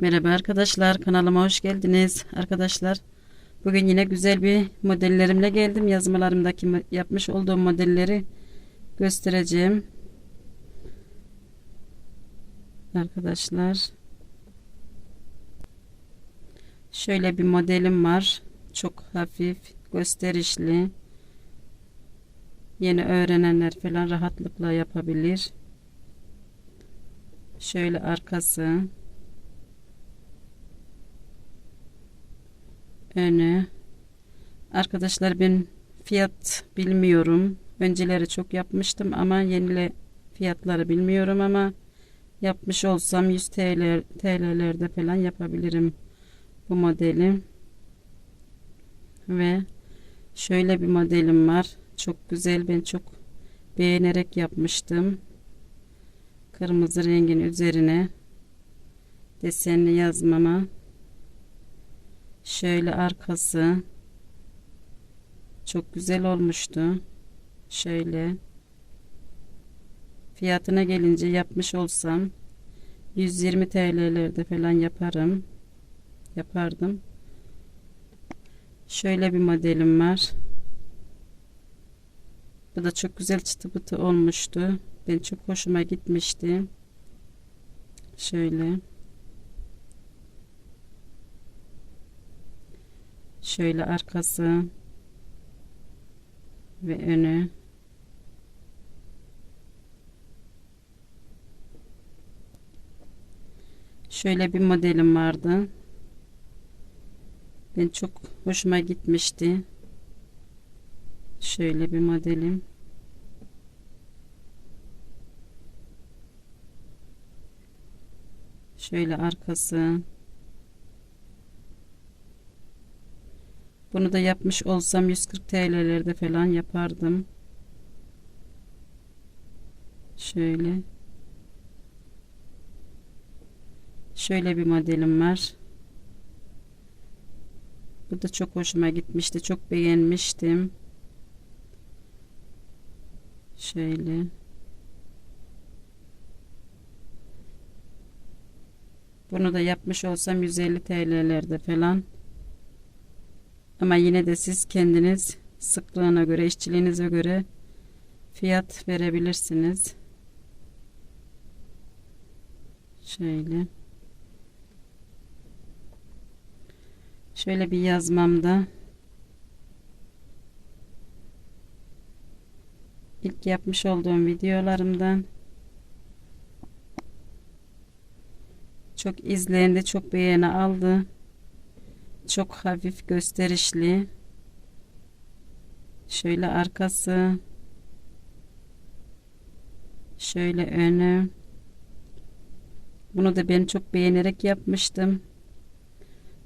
Merhaba arkadaşlar kanalıma hoş geldiniz arkadaşlar. Bugün yine güzel bir modellerimle geldim. Yazmalarımdaki yapmış olduğum modelleri göstereceğim. Arkadaşlar. Şöyle bir modelim var. Çok hafif, gösterişli. Yeni öğrenenler falan rahatlıkla yapabilir. Şöyle arkası. Önü. Arkadaşlar ben fiyat bilmiyorum. Önceleri çok yapmıştım ama yenile fiyatları bilmiyorum ama yapmış olsam 100 TL TL'lerde falan yapabilirim bu modeli. Ve şöyle bir modelim var. Çok güzel. Ben çok beğenerek yapmıştım. Kırmızı rengin üzerine desenli yazmama Şöyle arkası çok güzel olmuştu. Şöyle fiyatına gelince yapmış olsam 120 TL'lerde falan yaparım. Yapardım. Şöyle bir modelim var. Bu da çok güzel çıtı pıtı olmuştu. Ben çok hoşuma gitmişti. Şöyle. Şöyle arkası ve önü. Şöyle bir modelim vardı. Ben çok hoşuma gitmişti. Şöyle bir modelim. Şöyle arkası. Bunu da yapmış olsam 140 TL'lerde falan yapardım. Şöyle. Şöyle bir modelim var. Bu da çok hoşuma gitmişti. Çok beğenmiştim. Şöyle. Bunu da yapmış olsam 150 TL'lerde falan. Ama yine de siz kendiniz sıklığına göre, işçiliğinize göre fiyat verebilirsiniz. Şöyle. Şöyle bir yazmamda ilk yapmış olduğum videolarımdan çok izlendi, çok beğeni aldı. Çok hafif gösterişli. Şöyle arkası. Şöyle önü. Bunu da ben çok beğenerek yapmıştım.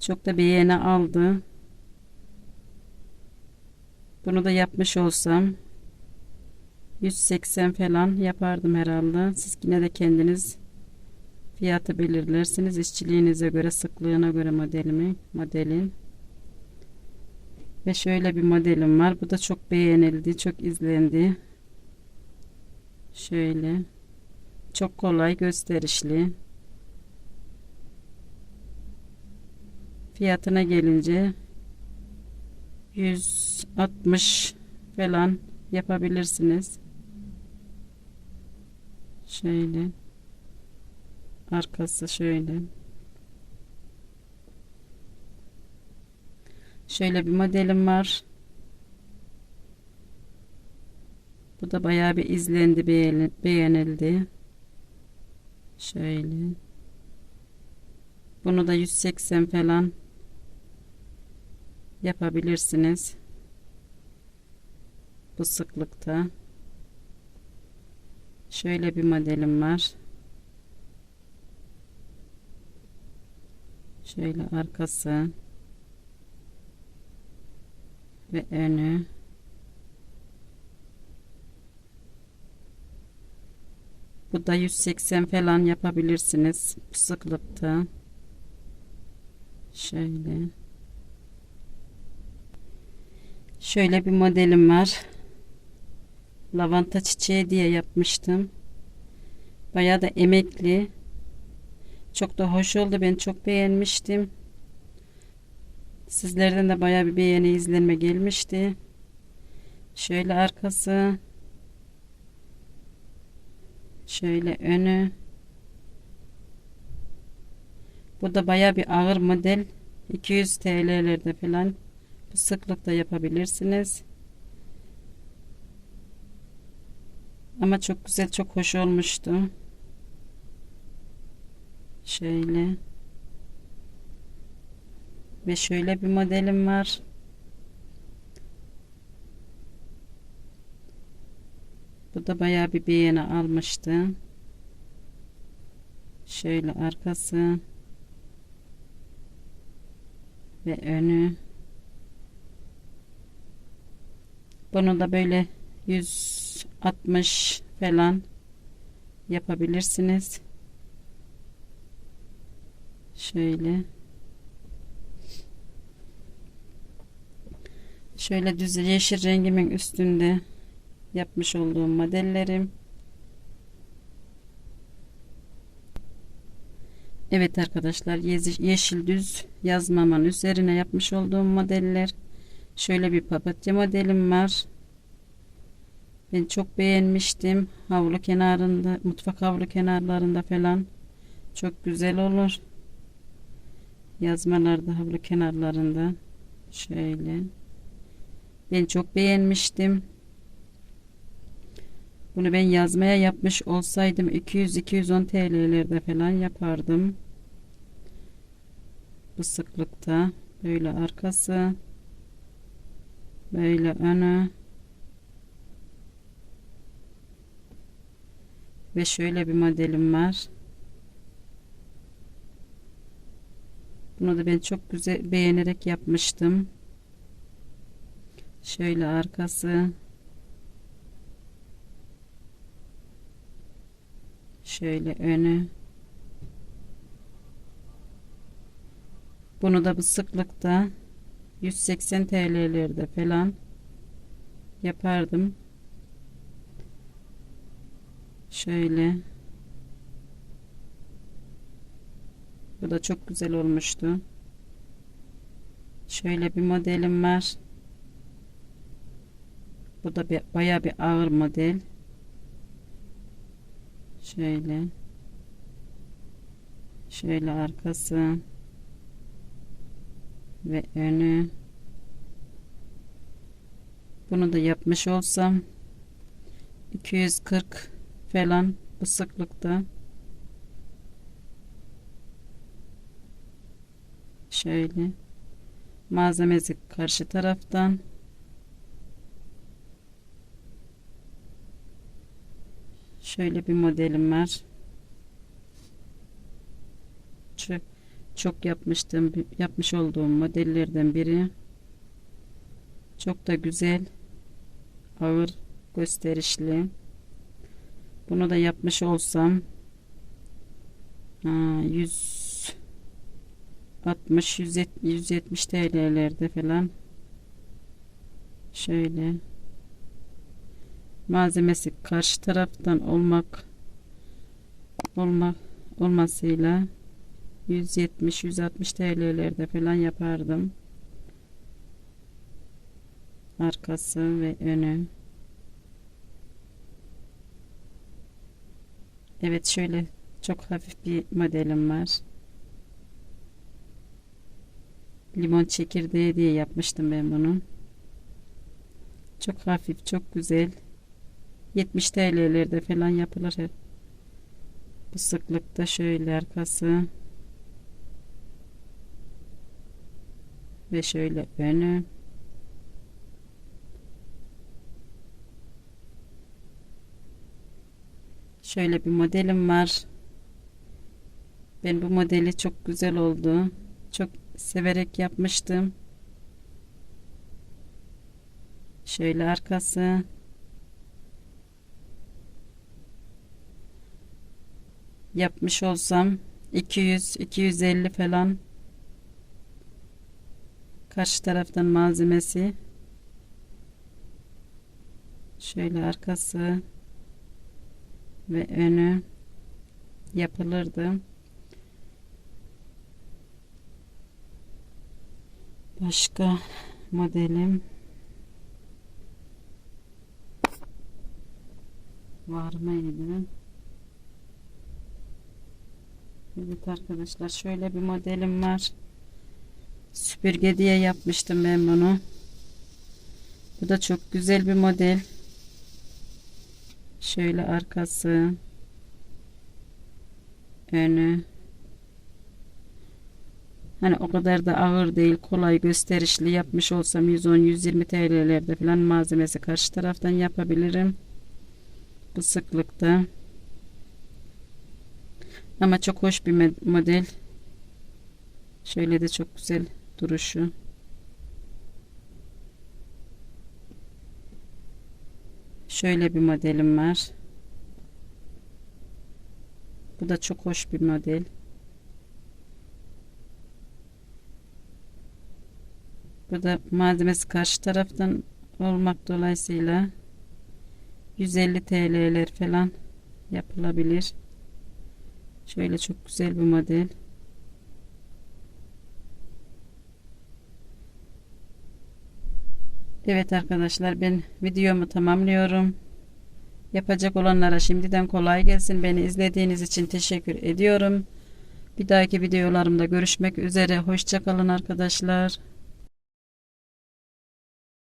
Çok da beğeni aldı. Bunu da yapmış olsam 180 falan yapardım herhalde. Siz yine de kendiniz Fiyatı belirlersiniz. işçiliğinize göre, sıklığına göre modelimi, modelin. Ve şöyle bir modelim var. Bu da çok beğenildi, çok izlendi. Şöyle. Çok kolay, gösterişli. Fiyatına gelince 160 falan yapabilirsiniz. Şöyle. Arkası şöyle. Şöyle bir modelim var. Bu da bayağı bir izlendi, beğenildi. Şöyle. Bunu da 180 falan yapabilirsiniz. Bu sıklıkta. Şöyle bir modelim var. Şöyle arkası. Ve önü. Bu da 180 falan yapabilirsiniz sıklıkta. Şöyle. Şöyle bir modelim var. Lavanta çiçeği diye yapmıştım. Bayağı da emekli Çok da hoş oldu. Ben çok beğenmiştim. Sizlerden de bayağı bir beğeni izlenme gelmişti. Şöyle arkası. Şöyle önü. Bu da bayağı bir ağır model. 200 TL'lerde falan. Bu sıklıkta yapabilirsiniz. Ama çok güzel, çok hoş olmuştu. Şöyle. Ve şöyle bir modelim var. Bu da bayağı bir beğeni almıştı. Şöyle arkası ve önü. Bunu da böyle 160 falan yapabilirsiniz. Şöyle. Şöyle düz yeşil rengimin üstünde yapmış olduğum modellerim. Evet arkadaşlar yeşil düz yazmaman üzerine yapmış olduğum modeller. Şöyle bir papatya modelim var. Ben çok beğenmiştim. Havlu kenarında, mutfak havlu kenarlarında falan çok güzel olur. Yazmalarda havlu kenarlarında şöyle. Ben çok beğenmiştim. Bunu ben yazmaya yapmış olsaydım 200-210 TL'lerde falan yapardım. Bu sıklıkta böyle arkası böyle önü ve şöyle bir modelim var. Bunu da ben çok güzel beğenerek yapmıştım. Şöyle arkası Şöyle önü. Bunu da bu sıklıkta 180 TL'lerde falan yapardım. Şöyle. Bu da çok güzel olmuştu. Şöyle bir modelim var. Bu da bir, bayağı bir ağır model. Şöyle. Şöyle arkası. Ve önü. Bunu da yapmış olsam 240 falan bu sıklıkta. Şöyle. Malzemesi karşı taraftan. Şöyle bir modelim var. Çok, çok yapmıştım, yapmış olduğum modellerden biri. Çok da güzel, ağır, gösterişli. Bunu da yapmış olsam 160 170 TL'lerde falan şöyle malzemesi karşı taraftan olmak olmak olmasıyla 170-160 TL'lerde falan yapardım. Arkası ve önü. Evet şöyle çok hafif bir modelim var. Limon çekirdeği diye yapmıştım ben bunu. Çok hafif, çok güzel. 70 TL'lerde falan yapılır hep. Bu sıklıkta şöyle arkası ve şöyle önü şöyle bir modelim var ben bu modeli çok güzel oldu çok severek yapmıştım. Şöyle arkası. Yapmış olsam 200 250 falan. Karşı taraftan malzemesi. Şöyle arkası ve önü yapılırdı. Başka modelim var mıydı? Evet arkadaşlar şöyle bir modelim var. Süpürge diye yapmıştım ben bunu. Bu da çok güzel bir model. Şöyle arkası, önü. Hani o kadar da ağır değil, kolay gösterişli yapmış olsam 110-120 TL'lerde falan malzemesi karşı taraftan yapabilirim. Bu sıklıkta. Ama çok hoş bir model. Şöyle de çok güzel duruşu. Şöyle bir modelim var. Bu da çok hoş bir model. Bu da malzemesi karşı taraftan olmak dolayısıyla 150 TL'ler falan yapılabilir. Şöyle çok güzel bir model. Evet arkadaşlar ben videomu tamamlıyorum. Yapacak olanlara şimdiden kolay gelsin. Beni izlediğiniz için teşekkür ediyorum. Bir dahaki videolarımda görüşmek üzere. Hoşçakalın arkadaşlar.